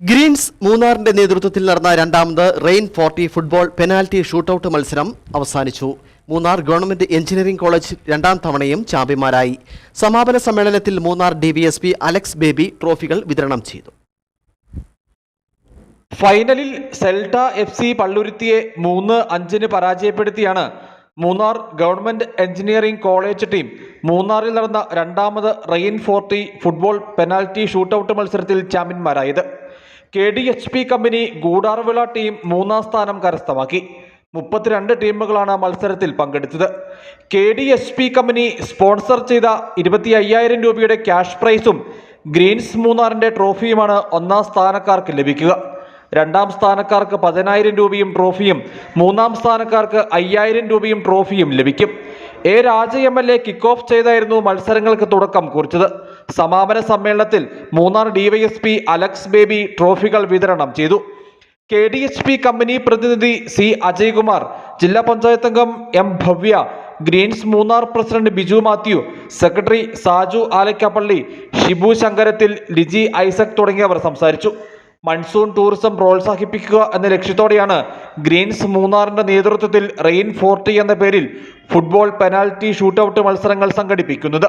Green's മൂന്നാറിന്റെ നേതൃത്വത്തിൽ നടന്ന രണ്ടാമത് rain forty football penalty shootout മത്സരം അവസാനിച്ചു. മൂന്നാർ ഗവൺമെന്റ് എഞ്ചിനീയറിംഗ് കോളേജ് രണ്ടാം തവണയും ചാമ്പ്യന്മാരായി. സമാപന സമ്മേളനത്തിൽ മൂന്നാർ ഡിവിഎസ്പി അലക്സ് ബേബി ട്രോഫികൾ വിതരണം ചെയ്തു. ഫൈനലിൽ സെൽട്ട എഫ് സി പള്ളുരുത്തിയെ മൂന്ന് അഞ്ചിന് പരാജയപ്പെടുത്തിയാണ് Munnar government engineering college team മൂന്നാറിൽ നടന്ന രണ്ടാമത് rain forty football penalty shootout മത്സരത്തിൽ ചാമ്പ്യന്മാരായത്. K D H P company Gudarvila team മൂന്നാം സ്ഥാനം കരസ്ഥമാക്കി. മുപ്പത്തിരണ്ട് ടീമുകളാണ് മത്സരത്തിൽ പങ്കെടുത്തത്. K D H P company sponsor ചെയ്ത ഇരുപത്തി അയ്യായിരം രൂപയുടെ ക്യാഷ് പ്രൈസും ഗ്രീൻസ് മൂന്നാറിന്റെ ട്രോഫിയുമാണ് ഒന്നാം സ്ഥാനക്കാർക്ക് ലഭിക്കുക. രണ്ടാം സ്ഥാനക്കാർക്ക് പതിനായിരം രൂപയും ട്രോഫിയും മൂന്നാം സ്ഥാനക്കാർക്ക് അയ്യായിരം രൂപയും ട്രോഫിയും ലഭിക്കും. A Raja M L A kick off ചെയ്തായിരുന്നു മത്സരങ്ങൾക്ക് തുടക്കം കുറിച്ചത്. സമാപന സമ്മേളനത്തിൽ മൂന്നാർ ഡിവൈഎസ്പി അലക്സ് ബേബി ട്രോഫികൾ വിതരണം ചെയ്തു. K D H P company പ്രതിനിധി സി അജയ്കുമാർ ജില്ലാ പഞ്ചായത്ത് അംഗം M Bhavya greens Munnar president Biju Mathew secretary Saju Alakkappally Shibu Sankarathil Liji Isaac തുടങ്ങിയവർ സംസാരിച്ചു. മൺസൂൺ ടൂറിസം പ്രോത്സാഹിപ്പിക്കുക എന്ന ലക്ഷ്യത്തോടെയാണ് ഗ്രീൻസ് മൂന്നാറിന്റെ നേതൃത്വത്തിൽ റെയിൻ ഫോർട്ടി എന്ന പേരിൽ ഫുട്ബോൾ പെനാൽറ്റി ഷൂട്ടൌട്ട് മത്സരങ്ങൾ സംഘടിപ്പിക്കുന്നത്.